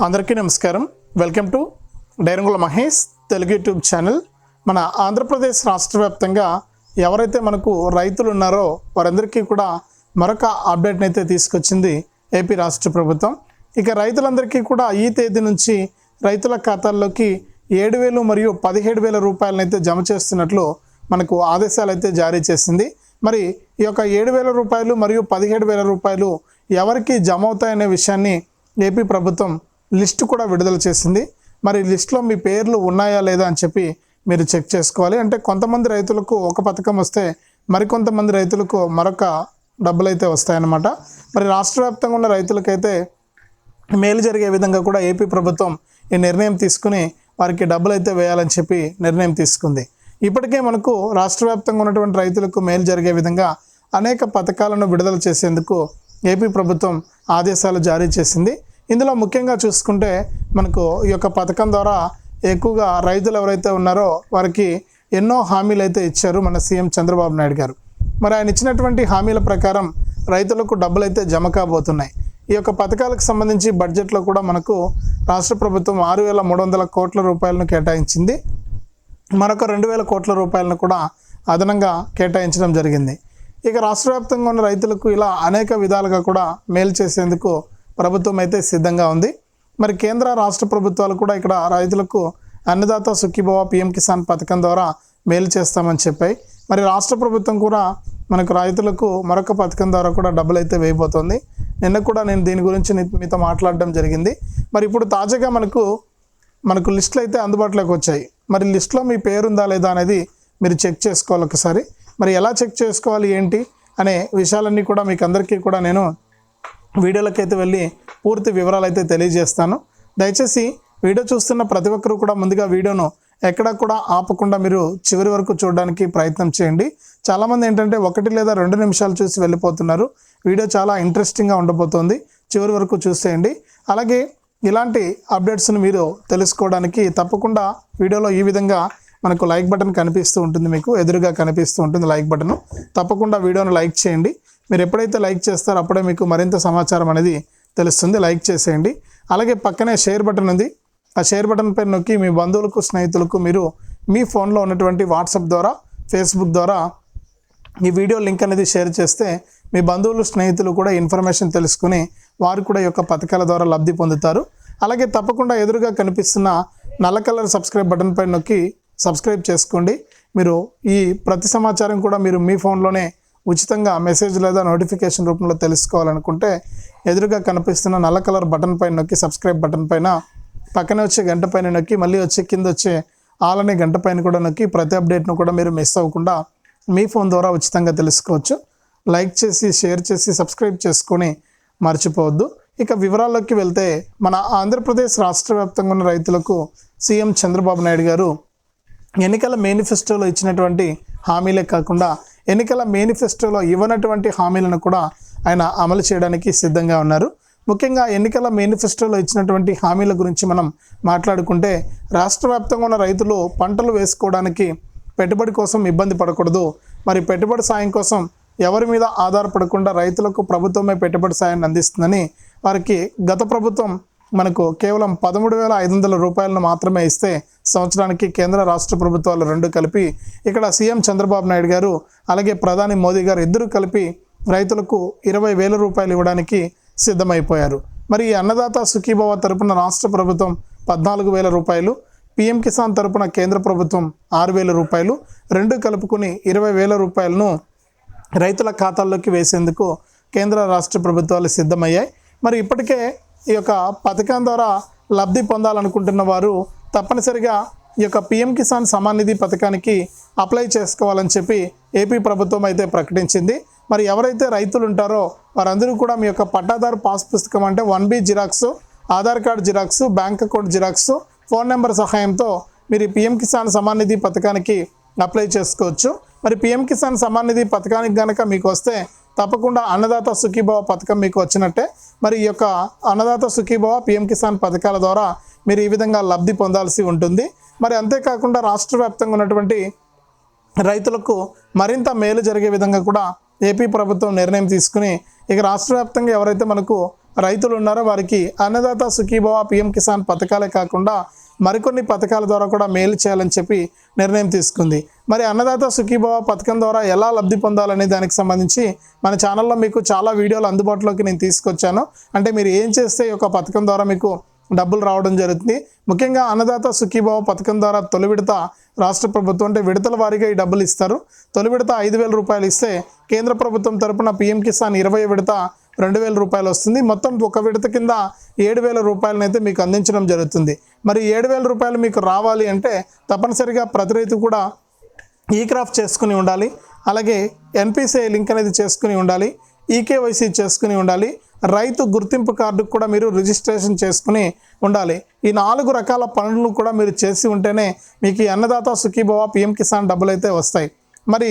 అందరికీ నమస్కారం. Welcome to Dairangula Mahesh Telugu YouTube channel. మన ఆంధ్రప్రదేశ్ రాష్ట్ర వ్యాప్తంగా ఎవరైతే మనకు రైతులు ఉన్నారో వారందరికీ కూడా మరొక అప్డేట్ని అయితే తీసుకొచ్చింది ఏపీ రాష్ట్ర ప్రభుత్వం. ఇక రైతులందరికీ కూడా ఈ తేదీ నుంచి రైతుల ఖాతాల్లోకి ఏడు వేలు మరియు పదిహేడు వేల రూపాయలనైతే జమ చేస్తున్నట్లు మనకు ఆదేశాలు అయితే జారీ చేసింది. మరి ఈ యొక్క ఏడు వేల రూపాయలు మరియు పదిహేడు వేల రూపాయలు ఎవరికి జమ అవుతాయనే విషయాన్ని ఏపీ ప్రభుత్వం లిస్టు కూడా విడుదల చేసింది. మరి లిస్టులో మీ పేర్లు ఉన్నాయా లేదా అని చెప్పి మీరు చెక్ చేసుకోవాలి. అంటే కొంతమంది రైతులకు ఒక పథకం వస్తే మరికొంతమంది రైతులకు మరొక డబ్బులు అయితే వస్తాయన్నమాట. మరి రాష్ట్ర వ్యాప్తంగా ఉన్న రైతులకైతే మేలు జరిగే విధంగా కూడా ఏపీ ప్రభుత్వం ఈ నిర్ణయం తీసుకుని వారికి డబ్బులు అయితే వేయాలని చెప్పి నిర్ణయం తీసుకుంది. ఇప్పటికే మనకు రాష్ట్ర వ్యాప్తంగా ఉన్నటువంటి రైతులకు మేలు జరిగే విధంగా అనేక పథకాలను విడుదల చేసేందుకు ఏపీ ప్రభుత్వం ఆదేశాలు జారీ చేసింది. ఇందులో ముఖ్యంగా చూసుకుంటే మనకు ఈ యొక్క పథకం ద్వారా ఎక్కువగా రైతులు ఎవరైతే ఉన్నారో వారికి ఎన్నో హామీలు అయితే ఇచ్చారు మన సీఎం చంద్రబాబు నాయుడు గారు. మరి ఆయన ఇచ్చినటువంటి హామీల ప్రకారం రైతులకు డబ్బులు అయితే జమ కాబోతున్నాయి. ఈ యొక్క పథకాలకు సంబంధించి బడ్జెట్లో కూడా మనకు రాష్ట్ర ప్రభుత్వం ఆరు వేల మూడు వందల కోట్ల రూపాయలను కేటాయించింది. మరొక రెండు వేల కోట్ల రూపాయలను కూడా అదనంగా కేటాయించడం జరిగింది. ఇక రాష్ట్ర వ్యాప్తంగా ఉన్న రైతులకు ఇలా అనేక విధాలుగా కూడా మేలు చేసేందుకు ప్రభుత్వం అయితే సిద్ధంగా ఉంది. మరి కేంద్ర రాష్ట్ర ప్రభుత్వాలు కూడా ఇక్కడ రైతులకు అన్నదాత సుఖీభవ పిఎం కిసాన్ పథకం ద్వారా మేలు చేస్తామని చెప్పాయి. మరి రాష్ట్ర ప్రభుత్వం కూడా మనకు రైతులకు మరొక పథకం ద్వారా కూడా డబ్బులు అయితే వేయబోతోంది. నిన్న కూడా నేను దీని గురించి మీతో మాట్లాడడం జరిగింది. మరి ఇప్పుడు తాజాగా మనకు మనకు లిస్టులు అయితే అందుబాటులోకి వచ్చాయి. మరి లిస్ట్లో మీ పేరు ఉందా లేదా అనేది మీరు చెక్ చేసుకోవాలి ఒకసారి. మరి ఎలా చెక్ చేసుకోవాలి ఏంటి అనే విషయాలన్నీ కూడా మీకు అందరికీ కూడా నేను వీడియోలకైతే అయితే వెళ్ళి పూర్తి వివరాలు అయితే తెలియజేస్తాను. దయచేసి వీడియో చూస్తున్న ప్రతి ఒక్కరూ కూడా ముందుగా వీడియోను ఎక్కడా కూడా ఆపకుండా మీరు చివరి వరకు చూడడానికి ప్రయత్నం చేయండి. చాలామంది ఏంటంటే ఒకటి లేదా రెండు నిమిషాలు చూసి వెళ్ళిపోతున్నారు. వీడియో చాలా ఇంట్రెస్టింగ్గా ఉండబోతోంది. చివరి వరకు చూసేయండి. అలాగే ఇలాంటి అప్డేట్స్ని మీరు తెలుసుకోవడానికి తప్పకుండా వీడియోలో ఈ విధంగా మనకు లైక్ బటన్ కనిపిస్తూ ఉంటుంది మీకు. ఎదురుగా కనిపిస్తూ ఉంటుంది లైక్ బటన్. తప్పకుండా వీడియోను లైక్ చేయండి. మీరు ఎప్పుడైతే లైక్ చేస్తారో అప్పుడే మీకు మరింత సమాచారం అనేది తెలుస్తుంది. లైక్ చేసేయండి. అలాగే పక్కనే షేర్ బటన్ ఉంది. ఆ షేర్ బటన్ పైన నొక్కి మీ బంధువులకు స్నేహితులకు మీరు మీ ఫోన్లో ఉన్నటువంటి వాట్సాప్ ద్వారా ఫేస్బుక్ ద్వారా ఈ వీడియో లింక్ అనేది షేర్ చేస్తే మీ బంధువులు స్నేహితులు కూడా ఇన్ఫర్మేషన్ తెలుసుకుని వారు కూడా ఈ యొక్క పథకాల ద్వారా లబ్ధి పొందుతారు. అలాగే తప్పకుండా ఎదురుగా కనిపిస్తున్న నల్ల కలర్ సబ్స్క్రైబ్ బటన్ పైన నొక్కి సబ్స్క్రైబ్ చేసుకోండి. మీరు ఈ ప్రతి సమాచారం కూడా మీరు మీ ఫోన్లోనే ఉచితంగా మెసేజ్ లేదా నోటిఫికేషన్ రూపంలో తెలుసుకోవాలనుకుంటే ఎదురుగా కనిపిస్తున్న నల్ల కలర్ బటన్ పైన నొక్కి సబ్స్క్రైబ్ బటన్ పైన పక్కనే వచ్చే గంట పైన నొక్కి మళ్ళీ వచ్చే కింద వచ్చే ఆల్ అనే గంట పైన కూడా నొక్కి ప్రతి అప్డేట్ను కూడా మీరు మిస్ అవ్వకుండా మీ ఫోన్ ద్వారా ఉచితంగా తెలుసుకోవచ్చు. లైక్ చేసి షేర్ చేసి సబ్స్క్రైబ్ చేసుకొని మర్చిపోవద్దు. ఇక వివరాల్లోకి వెళ్తే మన ఆంధ్రప్రదేశ్ రాష్ట్ర వ్యాప్తంగా ఉన్న రైతులకు సీఎం చంద్రబాబు నాయుడు గారు ఎన్నికల మేనిఫెస్టోలో ఇచ్చినటువంటి హామీలే కాకుండా ఎన్నికల మేనిఫెస్టోలో ఇవ్వనటువంటి హామీలను కూడా ఆయన అమలు చేయడానికి సిద్ధంగా ఉన్నారు. ముఖ్యంగా ఎన్నికల మేనిఫెస్టోలో ఇచ్చినటువంటి హామీల గురించి మనం మాట్లాడుకుంటే రాష్ట్ర వ్యాప్తంగా ఉన్న రైతులు పంటలు వేసుకోవడానికి పెట్టుబడి కోసం ఇబ్బంది పడకూడదు. మరి పెట్టుబడి సాయం కోసం ఎవరి మీద ఆధారపడకుండా రైతులకు ప్రభుత్వమే పెట్టుబడి సాయాన్ని అందిస్తుందని వారికి గత ప్రభుత్వం మనకు కేవలం పదమూడు వేల ఐదు వందల రూపాయలను మాత్రమే ఇస్తే సంవత్సరానికి కేంద్ర రాష్ట్ర ప్రభుత్వాలు రెండు కలిపి ఇక్కడ సీఎం చంద్రబాబు నాయుడు గారు అలాగే ప్రధాని మోదీ గారు ఇద్దరు కలిపి రైతులకు ఇరవై వేల రూపాయలు ఇవ్వడానికి సిద్ధమైపోయారు. మరి ఈ అన్నదాత సుఖీభవ తరపున రాష్ట్ర ప్రభుత్వం పద్నాలుగు వేల రూపాయలు పీఎం కిసాన్ తరపున కేంద్ర ప్రభుత్వం ఆరు వేల రూపాయలు రెండు కలుపుకుని ఇరవై వేల రూపాయలను రైతుల ఖాతాల్లోకి వేసేందుకు కేంద్ర రాష్ట్ర ప్రభుత్వాలు సిద్ధమయ్యాయి. మరి ఇప్పటికే ఈ యొక్క పథకం ద్వారా లబ్ధి పొందాలనుకుంటున్న వారు తప్పనిసరిగా ఈ యొక్క పిఎం కిసాన్ సమాన్ నిధి పథకానికి అప్లై చేసుకోవాలని చెప్పి ఏపీ ప్రభుత్వం అయితే ప్రకటించింది. మరి ఎవరైతే రైతులు ఉంటారో వారందరూ కూడా మీ యొక్క పట్టాదారు పాస్ పుస్తకం అంటే one B xerox Aadhaar card xerox bank account xerox phone number సహాయంతో మీరు ఈ పిఎం కిసాన్ సమాన్ నిధి పథకానికి అప్లై చేసుకోవచ్చు. మరి పిఎం కిసాన్ సమాన్ నిధి పథకానికి కనుక మీకు వస్తే తప్పకుండా అన్నదాత సుఖీభవ పథకం మీకు వచ్చినట్టే. మరి ఈ యొక్క అన్నదాత సుఖీభవ పిఎం కిసాన్ పథకాల ద్వారా మీరు ఈ విధంగా లబ్ధి పొందాల్సి ఉంటుంది. మరి అంతేకాకుండా రాష్ట్ర వ్యాప్తంగా ఉన్నటువంటి రైతులకు మరింత మేలు జరిగే విధంగా కూడా ఏపీ ప్రభుత్వం నిర్ణయం తీసుకుని ఇక రాష్ట్ర వ్యాప్తంగా ఎవరైతే మనకు రైతులు ఉన్నారో వారికి అన్నదాత సుఖీభవ పిఎం కిసాన్ పథకాలే కాకుండా మరికొన్ని పథకాల ద్వారా కూడా మేలు చేయాలని చెప్పి నిర్ణయం తీసుకుంది. మరి అన్నదాత సుఖీభవ పథకం ద్వారా ఎలా లబ్ధి పొందాలనే దానికి సంబంధించి మన ఛానల్లో మీకు చాలా వీడియోలు అందుబాటులోకి నేను తీసుకొచ్చాను. అంటే మీరు ఏం చేస్తే ఈ యొక్క పథకం ద్వారా మీకు డబ్బులు రావడం జరుగుతుంది. ముఖ్యంగా అన్నదాత సుఖీభావ పథకం ద్వారా తొలి విడత రాష్ట్ర ప్రభుత్వం అంటే విడతల వారీగా ఈ డబ్బులు ఇస్తారు. తొలి విడత ఐదు వేల రూపాయలు ఇస్తే కేంద్ర ప్రభుత్వం తరపున పీఎం కిసాన్ ఇరవై విడత రెండు వేల రూపాయలు వస్తుంది. మొత్తం ఒక విడత కింద ఏడు వేల రూపాయలను అయితే మీకు అందించడం జరుగుతుంది. మరి ఏడు వేల రూపాయలు మీకు రావాలి అంటే తప్పనిసరిగా ప్రతి రైతు కూడా ఈ క్రాఫ్ట్ చేసుకుని ఉండాలి. అలాగే ఎన్పిసిఐ లింక్ అనేది చేసుకుని ఉండాలి. ఈకేవైసీ చేసుకుని ఉండాలి. రైతు గుర్తింపు కార్డుకు కూడా మీరు రిజిస్ట్రేషన్ చేసుకుని ఉండాలి. ఈ నాలుగు రకాల పనులను కూడా మీరు చేసి ఉంటేనే మీకు అన్నదాత సుఖీభవ పిఎం కిసాన్ డబ్బులు అయితే వస్తాయి. మరి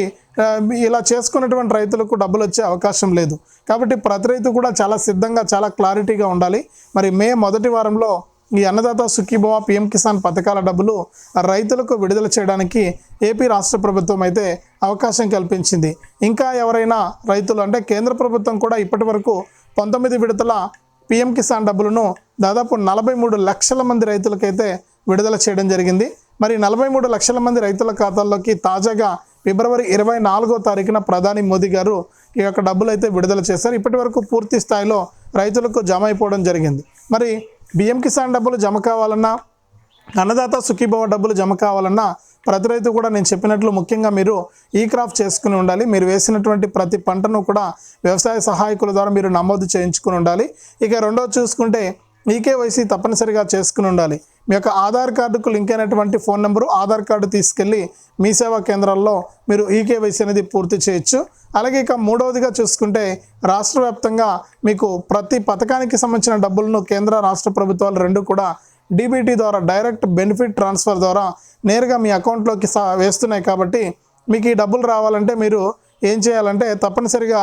ఇలా చేసుకున్నటువంటి రైతులకు డబ్బులు వచ్చే అవకాశం లేదు. కాబట్టి ప్రతి రైతు కూడా చాలా సిద్ధంగా చాలా క్లారిటీగా ఉండాలి. మరి మే మొదటి వారంలో ఈ అన్నదాత సుఖీభవ పిఎం కిసాన్ పథకాల డబ్బులు రైతులకు విడుదల చేయడానికి ఏపీ రాష్ట్ర ప్రభుత్వం అయితే అవకాశం కల్పించింది. ఇంకా ఎవరైనా రైతులు అంటే కేంద్ర ప్రభుత్వం కూడా ఇప్పటి వరకు పంతొమ్మిది విడతల పిఎం కిసాన్ డబ్బులను దాదాపు నలభై మూడు లక్షల మంది రైతులకైతే విడుదల చేయడం జరిగింది. మరి నలభై మూడు లక్షల మంది రైతుల ఖాతాల్లోకి తాజాగా ఫిబ్రవరి ఇరవై నాలుగో తారీఖున ప్రధాని మోదీ గారు ఈ యొక్క డబ్బులు అయితే విడుదల చేశారు. ఇప్పటి వరకు పూర్తి స్థాయిలో రైతులకు జమ అయిపోవడం జరిగింది. మరి బియ్యం కిసాన్ డబ్బులు జమ కావాలన్నా అన్నదాత సుఖీభవ డబ్బులు జమ కావాలన్నా ప్రతి రైతు కూడా నేను చెప్పినట్లు ముఖ్యంగా మీరు ఈ క్రాప్ చేసుకుని ఉండాలి. మీరు వేసినటువంటి ప్రతి పంటను కూడా వ్యవసాయ సహాయకుల ద్వారా మీరు నమోదు చేయించుకుని ఉండాలి. ఇక రెండో చూసుకుంటే ఈకేవైసీ తప్పనిసరిగా చేసుకుని ఉండాలి. మీ యొక్క ఆధార్ కార్డుకు లింక్ అయినటువంటి ఫోన్ నెంబరు ఆధార్ కార్డు తీసుకెళ్ళి మీ సేవా కేంద్రాల్లో మీరు ఈకేవైసీ అనేది పూర్తి చేయొచ్చు. అలాగే ఇక మూడవదిగా చూసుకుంటే రాష్ట్ర వ్యాప్తంగా మీకు ప్రతి పథకానికి సంబంధించిన డబ్బులను కేంద్ర రాష్ట్ర ప్రభుత్వాలు రెండు కూడా డీబీటీ ద్వారా డైరెక్ట్ బెనిఫిట్ ట్రాన్స్ఫర్ ద్వారా నేరుగా మీ అకౌంట్లోకి సా వేస్తున్నాయి కాబట్టి మీకు ఈ డబ్బులు రావాలంటే మీరు ఏం చేయాలంటే తప్పనిసరిగా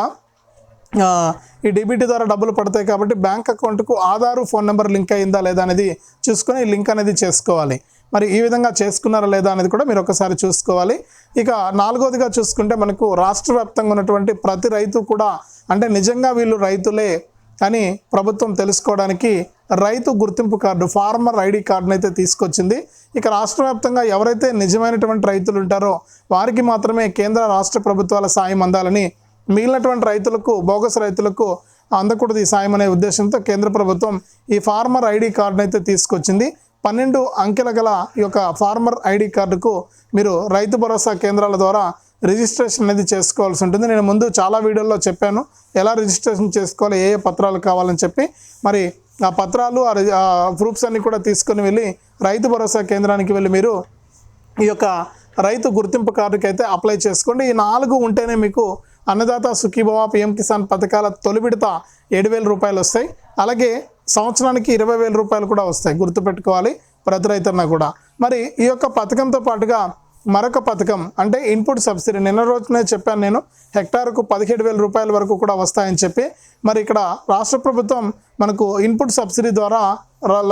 ఈ డీబీటీ ద్వారా డబ్బులు పడతాయి కాబట్టి బ్యాంక్ అకౌంట్కు ఆధారు ఫోన్ నెంబర్ లింక్ అయిందా లేదా అనేది చూసుకొని లింక్ అనేది చేసుకోవాలి. మరి ఈ విధంగా చేసుకున్నారా లేదా అనేది కూడా మీరు ఒకసారి చూసుకోవాలి. ఇక నాలుగోదిగా చూసుకుంటే మనకు రాష్ట్ర వ్యాప్తంగా ఉన్నటువంటి ప్రతి రైతు కూడా అంటే నిజంగా వీళ్ళు రైతులే అని ప్రభుత్వం తెలుసుకోవడానికి రైతు గుర్తింపు కార్డు ఫార్మర్ ఐడి కార్డును అయితే తీసుకొచ్చింది. ఇక రాష్ట్ర వ్యాప్తంగా ఎవరైతే నిజమైనటువంటి రైతులు ఉంటారో వారికి మాత్రమే కేంద్ర రాష్ట్ర ప్రభుత్వాల సాయం అందాలని మిగిలినటువంటి రైతులకు బోగస్ రైతులకు అందకూడదు ఈ సాయం అనే ఉద్దేశంతో కేంద్ర ప్రభుత్వం ఈ ఫార్మర్ ఐడి కార్డును అయితే తీసుకొచ్చింది. పన్నెండు అంకెల గల ఈ యొక్క ఫార్మర్ ఐడి కార్డుకు మీరు రైతు భరోసా కేంద్రాల ద్వారా రిజిస్ట్రేషన్ అనేది చేసుకోవాల్సి ఉంటుంది. నేను ముందు చాలా వీడియోల్లో చెప్పాను. ఎలా రిజిస్ట్రేషన్ చేసుకోవాలి ఏ ఏ పత్రాలు కావాలని చెప్పి. మరి ఆ పత్రాలు ఆ రి- ప్రూఫ్స్ అన్నీ కూడా తీసుకొని వెళ్ళి రైతు భరోసా కేంద్రానికి వెళ్ళి మీరు ఈ యొక్క రైతు గుర్తింపు కార్డుకి అయితే అప్లై చేసుకోండి. ఈ నాలుగు ఉంటేనే మీకు అన్నదాత సుఖీభవ పిఎం కిసాన్ పథకాల తొలి విడత ఏడు వేల రూపాయలు వస్తాయి. అలాగే సంవత్సరానికి ఇరవై వేల రూపాయలు కూడా వస్తాయి. గుర్తుపెట్టుకోవాలి ప్రతి రైతన్న కూడా. మరి ఈ యొక్క పథకంతో పాటుగా మరొక పథకం అంటే ఇన్పుట్ సబ్సిడీ. నిన్న రోజునే చెప్పాను నేను హెక్టార్కు పదిహేడు వేల రూపాయల వరకు కూడా వస్తాయని చెప్పి. మరి ఇక్కడ రాష్ట్ర ప్రభుత్వం మనకు ఇన్పుట్ సబ్సిడీ ద్వారా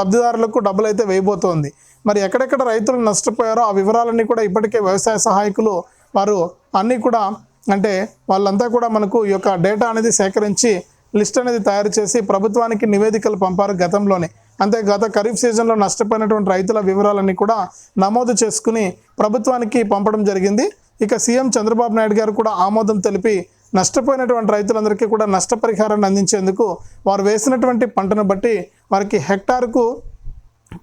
లబ్ధిదారులకు డబ్బులు అయితే వేయబోతోంది. మరి ఎక్కడెక్కడ రైతులు నష్టపోయారో ఆ వివరాలన్నీ కూడా ఇప్పటికే వ్యవసాయ సహాయకులు వారు అన్నీ కూడా అంటే వాళ్ళంతా కూడా మనకు ఈ యొక్క డేటా అనేది సేకరించి లిస్ట్ అనేది తయారు చేసి ప్రభుత్వానికి నివేదికలు పంపారు గతంలోనే. అంతే గత ఖరీఫ్ సీజన్లో నష్టపోయినటువంటి రైతుల వివరాలన్నీ కూడా నమోదు చేసుకుని ప్రభుత్వానికి పంపడం జరిగింది. ఇక సీఎం చంద్రబాబు నాయుడు గారు కూడా ఆమోదం తెలిపి నష్టపోయినటువంటి రైతులందరికీ కూడా నష్టపరిహారాన్ని అందించేందుకు వారు వేసినటువంటి పంటను బట్టి వారికి హెక్టార్కు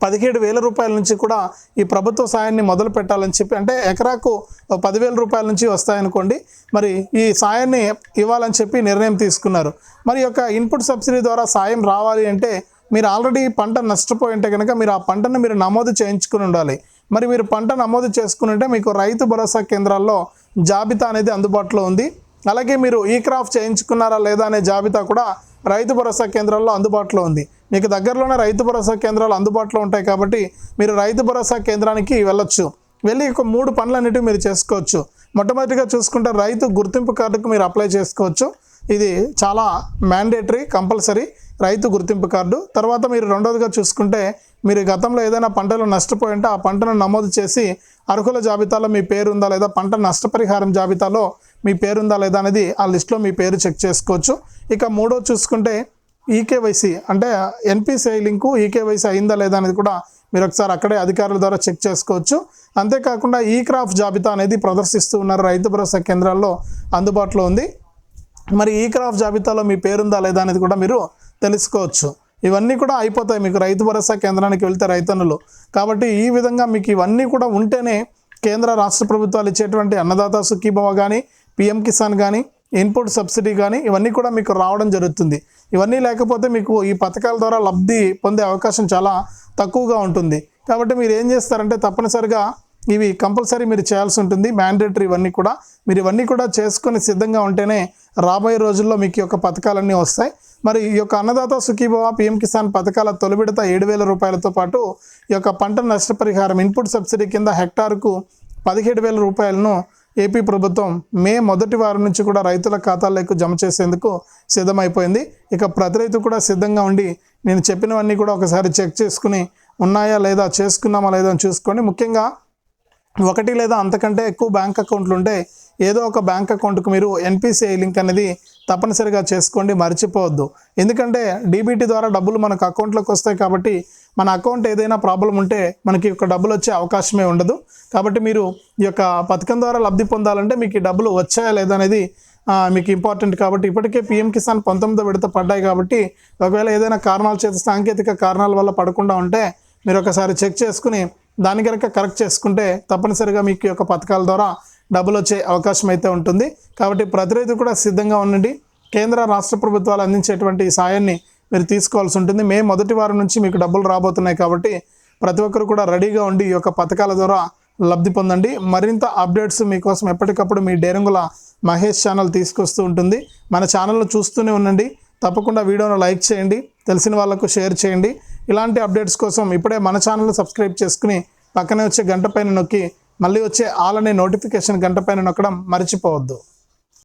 పదిహేడు వేల రూపాయల నుంచి కూడా ఈ ప్రభుత్వ సాయాన్ని మొదలు పెట్టాలని చెప్పి అంటే ఎకరాకు పదివేల రూపాయల నుంచి వస్తాయనుకోండి మరి ఈ సాయాన్ని ఇవ్వాలని చెప్పి నిర్ణయం తీసుకున్నారు. మరి యొక్క ఇన్పుట్ సబ్సిడీ ద్వారా సాయం రావాలి అంటే మీరు ఆల్రెడీ పంట నష్టపోయి ఉంటే కనుక మీరు ఆ పంటను మీరు నమోదు చేయించుకుని ఉండాలి. మరి మీరు పంట నమోదు చేసుకుని ఉంటే మీకు రైతు భరోసా కేంద్రాల్లో జాబితా అనేది అందుబాటులో ఉంది. అలాగే మీరు ఈ క్రాఫ్ చేయించుకున్నారా లేదా అనే జాబితా కూడా రైతు భరోసా కేంద్రాల్లో అందుబాటులో ఉంది. మీకు దగ్గరలోనే రైతు భరోసా కేంద్రాలు అందుబాటులో ఉంటాయి కాబట్టి మీరు రైతు భరోసా కేంద్రానికి వెళ్ళొచ్చు. వెళ్ళి ఒక మూడు పనులన్నిటి మీరు చేసుకోవచ్చు. మొట్టమొదటిగా చూసుకుంటే రైతు గుర్తింపు కార్డుకు మీరు అప్లై చేసుకోవచ్చు. ఇది చాలా మ్యాండేటరీ కంపల్సరీ రైతు గుర్తింపు కార్డు. తర్వాత మీరు రెండోదిగా చూసుకుంటే మీరు గతంలో ఏదైనా పంటలు నష్టపోయి ఉంటే ఆ పంటను నమోదు చేసి అర్హుల జాబితాలో మీ పేరు ఉందా లేదా పంట నష్టపరిహారం జాబితాలో మీ పేరు ఉందా లేదా అనేది ఆ లిస్ట్లో మీ పేరు చెక్ చేసుకోవచ్చు. ఇక మూడో చూసుకుంటే ఈకేవైసీ అంటే ఎన్పిసిఐ లింకు ఈకేవైసీ అయిందా లేదా అనేది కూడా మీరు ఒకసారి అక్కడే అధికారుల ద్వారా చెక్ చేసుకోవచ్చు. అంతేకాకుండా ఈ క్రాఫ్ జాబితా అనేది ప్రదర్శిస్తూ ఉన్నారు రైతు భరోసా కేంద్రాల్లో అందుబాటులో ఉంది. మరి ఈ క్రాఫ్ జాబితాలో మీ పేరుందా లేదా అనేది కూడా మీరు తెలుసుకోవచ్చు. ఇవన్నీ కూడా అయిపోతాయి మీకు రైతు భరోసా కేంద్రానికి వెళ్తే రైతన్నులు. కాబట్టి ఈ విధంగా మీకు ఇవన్నీ కూడా ఉంటేనే కేంద్ర రాష్ట్ర ప్రభుత్వాలు ఇచ్చేటువంటి అన్నదాత సుఖీభవ కానీ పిఎం కిసాన్ కానీ ఇన్పుట్ సబ్సిడీ కానీ ఇవన్నీ కూడా మీకు రావడం జరుగుతుంది. ఇవన్నీ లేకపోతే మీకు ఈ పథకాల ద్వారా లబ్ధి పొందే అవకాశం చాలా తక్కువగా ఉంటుంది. కాబట్టి మీరు ఏం చేస్తారంటే తప్పనిసరిగా ఇవి కంపల్సరీ మీరు చేయాల్సి ఉంటుంది. మ్యాండేటరీ ఇవన్నీ కూడా. మీరు ఇవన్నీ కూడా చేసుకొని సిద్ధంగా ఉంటేనే రాబోయే రోజుల్లో మీకు యొక్క పథకాలన్నీ వస్తాయి. మరి ఈ యొక్క అన్నదాత సుఖీభవ పిఎం కిసాన్ పథకాల తొలిబిడత ఏడు వేల రూపాయలతో పాటు ఈ యొక్క పంట నష్టపరిహారం ఇన్పుట్ సబ్సిడీ కింద హెక్టార్కు పదిహేడు వేల రూపాయలను ఏపీ ప్రభుత్వం మే మొదటి వారం నుంచి కూడా రైతుల ఖాతాల్లోకి జమ చేసేందుకు సిద్ధమైపోయింది. ఇక ప్రతి రైతు కూడా సిద్ధంగా ఉండి నేను చెప్పినవన్నీ కూడా ఒకసారి చెక్ చేసుకుని ఉన్నాయా లేదా చేసుకున్నామా లేదా అని చూసుకోండి ముఖ్యంగా ఒకటి లేదా అంతకంటే ఎక్కువ బ్యాంక్ అకౌంట్లు ఉంటే ఏదో ఒక బ్యాంక్ అకౌంట్కు మీరు ఎన్పిసిఐ లింక్ అనేది తప్పనిసరిగా చేసుకోండి మర్చిపోవద్దు. ఎందుకంటే డీబీటీ ద్వారా డబ్బులు మనకు అకౌంట్లోకి వస్తాయి కాబట్టి మన అకౌంట్ ఏదైనా ప్రాబ్లం ఉంటే మనకి ఒక డబ్బులు వచ్చే అవకాశమే ఉండదు. కాబట్టి మీరు ఈ యొక్క పథకం ద్వారా లబ్ధి పొందాలంటే మీకు ఈ డబ్బులు వచ్చాయా లేదా అనేది మీకు ఇంపార్టెంట్ కాబట్టి ఇప్పటికే పిఎం కిసాన్ పంతొమ్మిదో విడత పడ్డాయి కాబట్టి ఒకవేళ ఏదైనా కారణాల చేత సాంకేతిక కారణాల వల్ల పడకుండా ఉంటే మీరు ఒకసారి చెక్ చేసుకుని దాని కనుక కరెక్ట్ చేసుకుంటే తప్పనిసరిగా మీకు యొక్క పథకాల ద్వారా డబ్బులు వచ్చే అవకాశం అయితే ఉంటుంది. కాబట్టి ప్రతి రైతు కూడా సిద్ధంగా ఉండండి. కేంద్ర రాష్ట్ర ప్రభుత్వాలు అందించేటువంటి సాయాన్ని మీరు తీసుకోవాల్సి ఉంటుంది. మే మొదటి వారం నుంచి మీకు డబ్బులు రాబోతున్నాయి కాబట్టి ప్రతి ఒక్కరు కూడా రెడీగా ఉండి ఈ యొక్క పథకాల ద్వారా లబ్ధి పొందండి. మరింత అప్డేట్స్ మీకోసం ఎప్పటికప్పుడు మీ డేరంగుల మహేష్ ఛానల్ తీసుకొస్తూ ఉంటుంది. మన ఛానల్ను చూస్తూనే ఉండండి. తప్పకుండా వీడియోను లైక్ చేయండి. తెలిసిన వాళ్ళకు షేర్ చేయండి. ఇలాంటి అప్డేట్స్ కోసం ఇప్పుడే మన ఛానల్ని సబ్స్క్రైబ్ చేసుకుని పక్కనే వచ్చే గంట పైన నొక్కి మళ్ళీ వచ్చే ఆల్ అనే నోటిఫికేషన్ గంట పైన నొక్కడం మర్చిపోవద్దు.